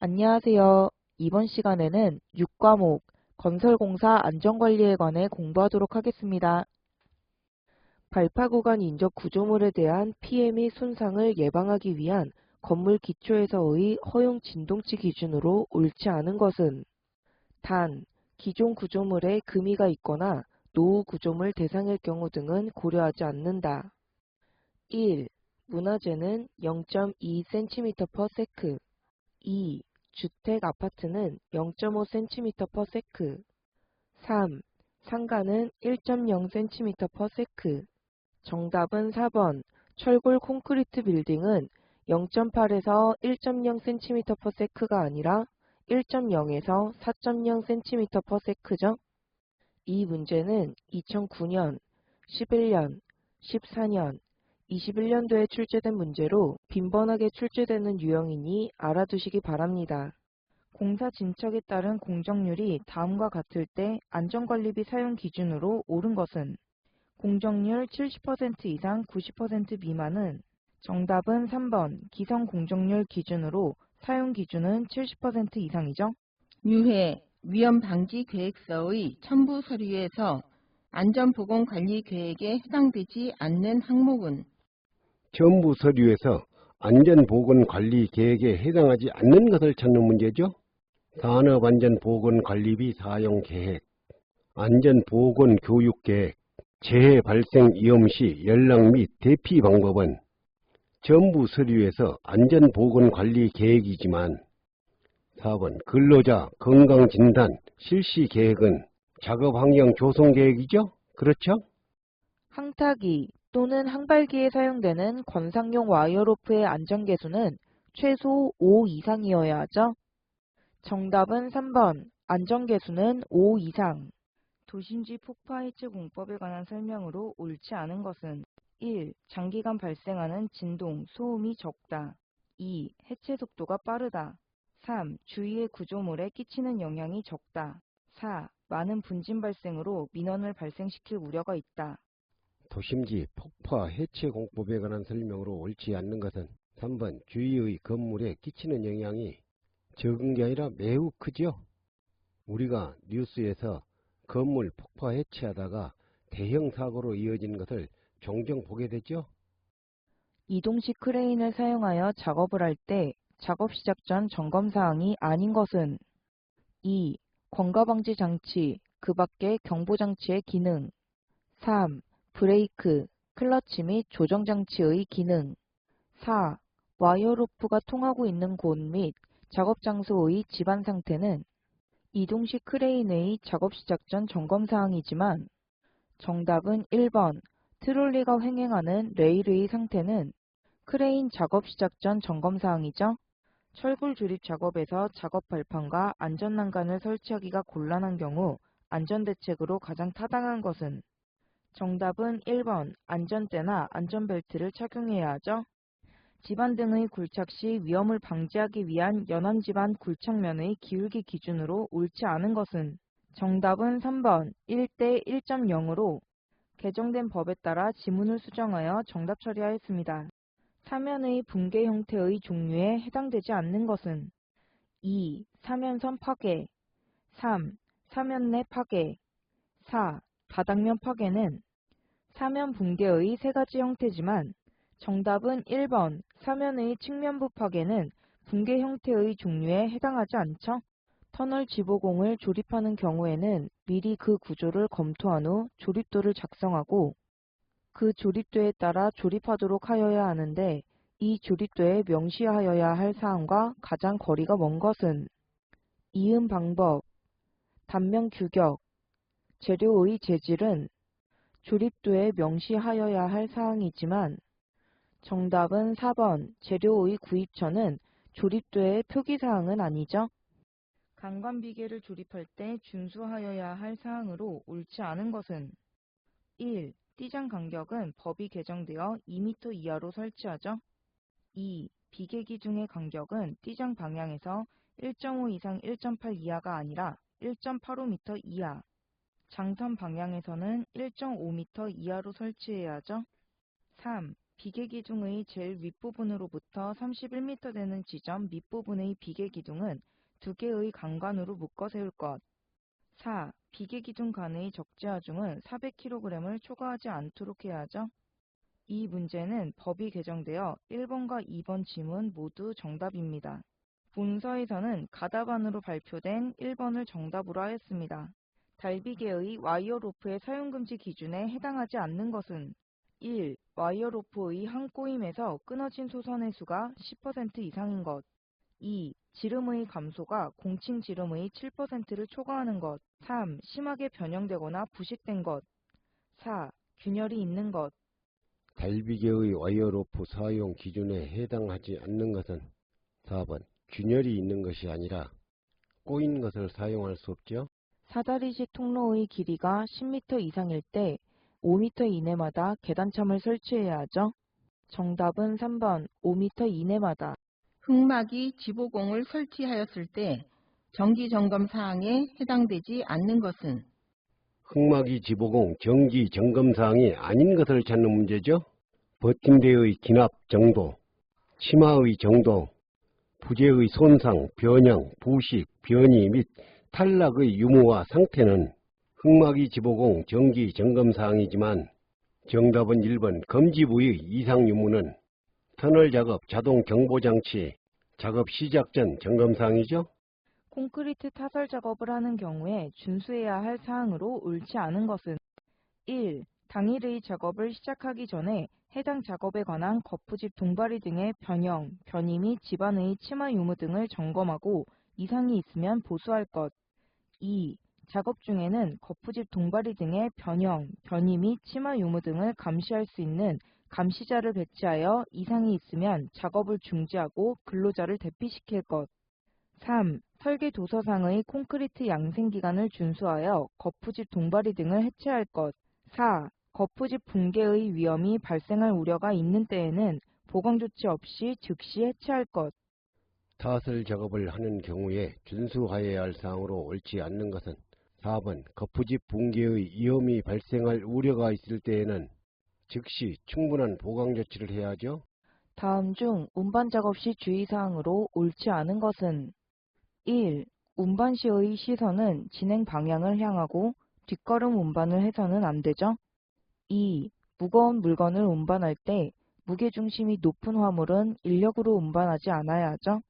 안녕하세요. 이번 시간에는 6과목 건설공사 안전관리에 관해 공부하도록 하겠습니다. 발파 구간 인접 구조물에 대한 피해 및 손상을 예방하기 위한 건물 기초에서의 허용 진동치 기준으로 옳지 않은 것은 단, 기존 구조물에 금이가 있거나 노후 구조물 대상일 경우 등은 고려하지 않는다. 1. 문화재는 0.2cm/s 2. 주택 아파트는 0.5cm/s 3. 상가는 1.0cm/s 정답은 4번 철골 콘크리트 빌딩은 0.8에서 1.0cm/s가 아니라 1.0에서 4.0cm/s죠. 이 문제는 2009년, 11년, 14년, 21년도에 출제된 문제로 빈번하게 출제되는 유형이니 알아두시기 바랍니다. 공사 진척에 따른 공정률이 다음과 같을 때 안전관리비 사용 기준으로 옳은 것은 공정률 70% 이상 90% 미만은 정답은 3번 기성 공정률 기준으로 사용 기준은 70% 이상이죠. 유해 위험 방지 계획서의 첨부 서류에서 안전보건관리 계획에 해당되지 않는 항목은 전부 서류에서 안전보건관리 계획에 해당하지 않는 것을 찾는 문제죠. 산업안전보건관리비 사용계획, 안전보건교육계획, 재해 발생 위험 시 연락 및 대피 방법은 전부 서류에서 안전보건관리 계획이지만 4번 근로자 건강진단 실시 계획은 작업환경 조성 계획이죠? 그렇죠? 항타기 또는 항발기에 사용되는 건상용 와이어로프의 안전계수는 최소 5 이상이어야 하죠. 정답은 3번 안전계수는 5 이상 도심지 폭파 해체 공법에 관한 설명으로 옳지 않은 것은 1. 장기간 발생하는 진동, 소음이 적다. 2. 해체 속도가 빠르다. 3. 주위의 구조물에 끼치는 영향이 적다. 4. 많은 분진 발생으로 민원을 발생시킬 우려가 있다. 도심지 폭파 해체 공법에 관한 설명으로 옳지 않는 것은 3번 주위의 건물에 끼치는 영향이 적은 게 아니라 매우 크죠. 우리가 뉴스에서 건물 폭파 해체하다가 대형 사고로 이어진 것을 종종 보게 되죠. 이동식 크레인을 사용하여 작업을 할 때 작업 시작 전 점검 사항이 아닌 것은 2. 권가방지 장치, 그 밖의 경보 장치의 기능 3. 브레이크, 클러치 및 조정장치의 기능 4. 와이어 로프가 통하고 있는 곳 및 작업 장소의 집안 상태는 이동식 크레인의 작업 시작 전 점검 사항이지만 정답은 1번 트롤리가 횡행하는 레일의 상태는 크레인 작업 시작 전 점검 사항이죠. 철골 조립 작업에서 작업 발판과 안전 난간을 설치하기가 곤란한 경우 안전 대책으로 가장 타당한 것은 정답은 1번 안전대나 안전벨트를 착용해야 하죠. 집안 등의 굴착 시 위험을 방지하기 위한 연안 집안 굴착면의 기울기 기준으로 옳지 않은 것은 정답은 3번 1대 1.0으로 개정된 법에 따라 지문을 수정하여 정답 처리하였습니다. 사면의 붕괴 형태의 종류에 해당되지 않는 것은 2. 사면선 파괴 3. 사면 내 파괴 4. 바닥면 파괴는 사면 붕괴의 세 가지 형태지만 정답은 1번 사면의 측면부 파괴는 붕괴 형태의 종류에 해당하지 않죠. 터널 지보공을 조립하는 경우에는 미리 그 구조를 검토한 후 조립도를 작성하고 그 조립도에 따라 조립하도록 하여야 하는데 이 조립도에 명시하여야 할 사항과 가장 거리가 먼 것은 이음 방법, 단면 규격, 재료의 재질은 조립도에 명시하여야 할 사항이지만 정답은 4번 재료의 구입처는 조립도의 표기사항은 아니죠. 강관비계를 조립할 때 준수하여야 할 사항으로 옳지 않은 것은 1. 띠장 간격은 법이 개정되어 2m 이하로 설치하죠. 2. 비계기 중의 간격은 띠장 방향에서 1.5 이상 1.8 이하가 아니라 1.85m 이하, 장선 방향에서는 1.5m 이하로 설치해야 하죠. 3. 비계 기둥의 제일 윗부분으로부터 31m 되는 지점 밑부분의 비계 기둥은 두 개의 강관으로 묶어 세울 것. 4. 비계 기둥 간의 적재하중은 400kg을 초과하지 않도록 해야 하죠. 이 문제는 법이 개정되어 1번과 2번 지문 모두 정답입니다. 문서에서는 가다반으로 발표된 1번을 정답으로 하였습니다. 달비계의 와이어 로프의 사용금지 기준에 해당하지 않는 것은 1. 와이어 로프의 한 꼬임에서 끊어진 소선의 수가 10% 이상인 것 2. 지름의 감소가 공칭 지름의 7%를 초과하는 것 3. 심하게 변형되거나 부식된 것 4. 균열이 있는 것 달비계의 와이어로프 사용 기준에 해당하지 않는 것은 4번 균열이 있는 것이 아니라 꼬인 것을 사용할 수 없죠. 사다리식 통로의 길이가 10m 이상일 때 5m 이내마다 계단참을 설치해야 하죠. 정답은 3번 5m 이내마다 흙막이 지보공을 설치하였을 때 정기점검 사항에 해당되지 않는 것은 흙막이 지보공 정기 점검 사항이 아닌 것을 찾는 문제죠. 버팀대의 기납 정도, 치마의 정도, 부재의 손상, 변형, 부식, 변이 및 탈락의 유무와 상태는 흙막이 지보공 정기 점검 사항이지만 정답은 1번 검지 부위 이상 유무는 터널 작업 자동 경보 장치 작업 시작 전 점검 사항이죠. 콘크리트 타설 작업을 하는 경우에 준수해야 할 사항으로 옳지 않은 것은 1. 당일의 작업을 시작하기 전에 해당 작업에 관한 거푸집 동바리 등의 변형, 변이 및 집안의 치마 유무 등을 점검하고 이상이 있으면 보수할 것. 2. 작업 중에는 거푸집 동바리 등의 변형, 변이 및 치마 유무 등을 감시할 수 있는 감시자를 배치하여 이상이 있으면 작업을 중지하고 근로자를 대피시킬 것. 3. 설계 도서상의 콘크리트 양생 기간을 준수하여 거푸집 동바리 등을 해체할 것. 4. 거푸집 붕괴의 위험이 발생할 우려가 있는 때에는 보강 조치 없이 즉시 해체할 것. 타설 작업을 하는 경우에 준수하여야 할 사항으로 옳지 않는 것은 4번 거푸집 붕괴의 위험이 발생할 우려가 있을 때에는 즉시 충분한 보강 조치를 해야 하죠. 다음 중 운반 작업 시 주의사항으로 옳지 않은 것은 1. 운반 시의 시선은 진행 방향을 향하고 뒷걸음 운반을 해서는 안 되죠. 2. 무거운 물건을 운반할 때 무게중심이 높은 화물은 인력으로 운반하지 않아야 하죠.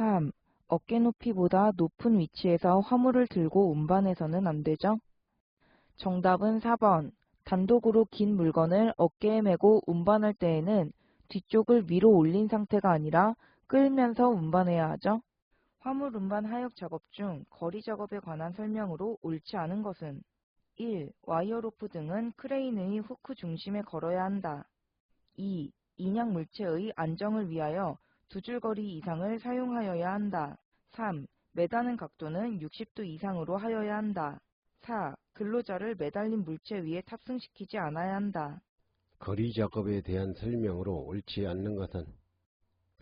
3. 어깨 높이보다 높은 위치에서 화물을 들고 운반해서는 안 되죠. 정답은 4번. 단독으로 긴 물건을 어깨에 메고 운반할 때에는 뒤쪽을 위로 올린 상태가 아니라 끌면서 운반해야 하죠. 화물 운반 하역 작업 중 거리 작업에 관한 설명으로 옳지 않은 것은 1. 와이어 로프 등은 크레인의 후크 중심에 걸어야 한다. 2. 인양 물체의 안정을 위하여 두 줄 거리 이상을 사용하여야 한다. 3. 매다는 각도는 60도 이상으로 하여야 한다. 4. 근로자를 매달린 물체 위에 탑승시키지 않아야 한다. 거리 작업에 대한 설명으로 옳지 않는 것은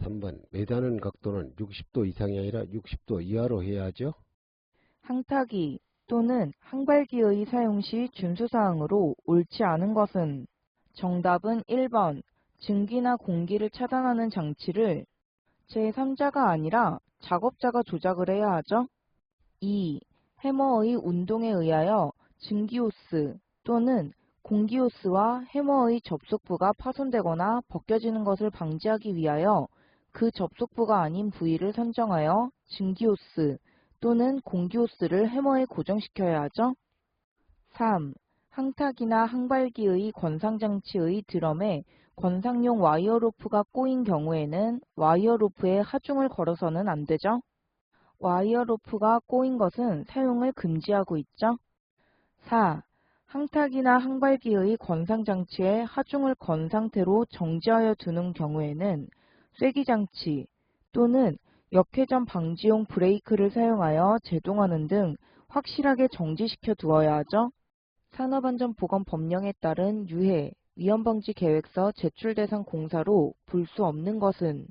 3번 매다는 각도는 60도 이상이 아니라 60도 이하로 해야 하죠. 항타기 또는 항발기의 사용 시 준수사항으로 옳지 않은 것은 정답은 1번 증기나 공기를 차단하는 장치를 제3자가 아니라 작업자가 조작을 해야 하죠. 2. 해머의 운동에 의하여 증기호스 또는 공기호스와 해머의 접속부가 파손되거나 벗겨지는 것을 방지하기 위하여 그 접속부가 아닌 부위를 선정하여 증기호스 또는 공기호스를 해머에 고정시켜야 하죠. 3. 항탁이나 항발기의 권상장치의 드럼에 권상용 와이어 로프가 꼬인 경우에는 와이어 로프에 하중을 걸어서는 안 되죠. 와이어 로프가 꼬인 것은 사용을 금지하고 있죠. 4. 항탁이나 항발기의 권상장치에 하중을 건 상태로 정지하여 두는 경우에는 쐐기장치 또는 역회전 방지용 브레이크를 사용하여 제동하는 등 확실하게 정지시켜 두어야 하죠. 산업안전보건 법령에 따른 유해, 위험방지 계획서 제출 대상 공사로 볼 수 없는 것은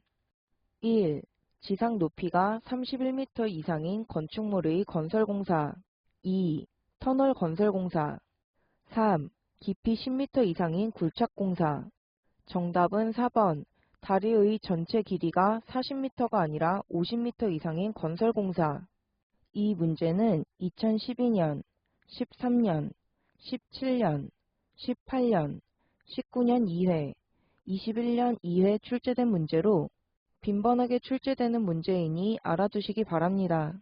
1. 지상 높이가 31m 이상인 건축물의 건설공사 2. 터널 건설공사 3. 깊이 10m 이상인 굴착공사 정답은 4번. 다리의 전체 길이가 40m가 아니라 50m 이상인 건설공사. 이 문제는 2012년, 13년, 17년, 18년, 19년 2회, 21년 2회 출제된 문제로 빈번하게 출제되는 문제이니 알아두시기 바랍니다.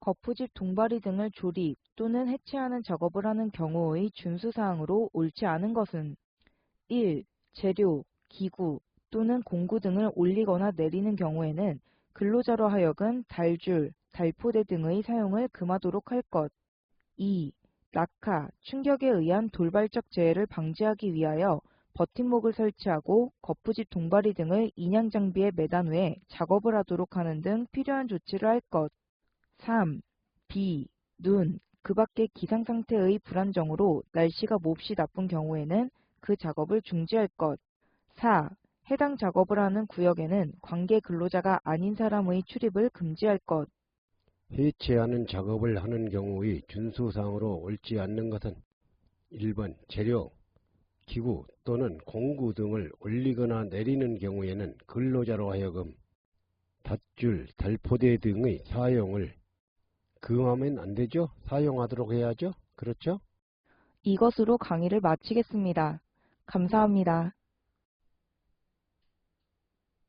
거푸집 동바리 등을 조립 또는 해체하는 작업을 하는 경우의 준수사항으로 옳지 않은 것은 1. 재료, 기구 또는 공구 등을 올리거나 내리는 경우에는 근로자로 하여금 달줄, 달포대 등의 사용을 금하도록 할 것. 2. 낙하, 충격에 의한 돌발적 재해를 방지하기 위하여 버팀목을 설치하고 거푸집 동바리 등을 인양 장비에 매단 후에 작업을 하도록 하는 등 필요한 조치를 할 것. 3. 비, 눈, 그 밖의 기상 상태의 불안정으로 날씨가 몹시 나쁜 경우에는 그 작업을 중지할 것. 4. 해당 작업을 하는 구역에는 관계 근로자가 아닌 사람의 출입을 금지할 것. 해체하는 작업을 하는 경우의 준수사항으로 옳지 않는 것은 1번 재료, 기구 또는 공구 등을 올리거나 내리는 경우에는 근로자로 하여금 닷줄, 달포대 등의 사용을 금하면 안 되죠? 사용하도록 해야죠? 그렇죠? 이것으로 강의를 마치겠습니다. 감사합니다.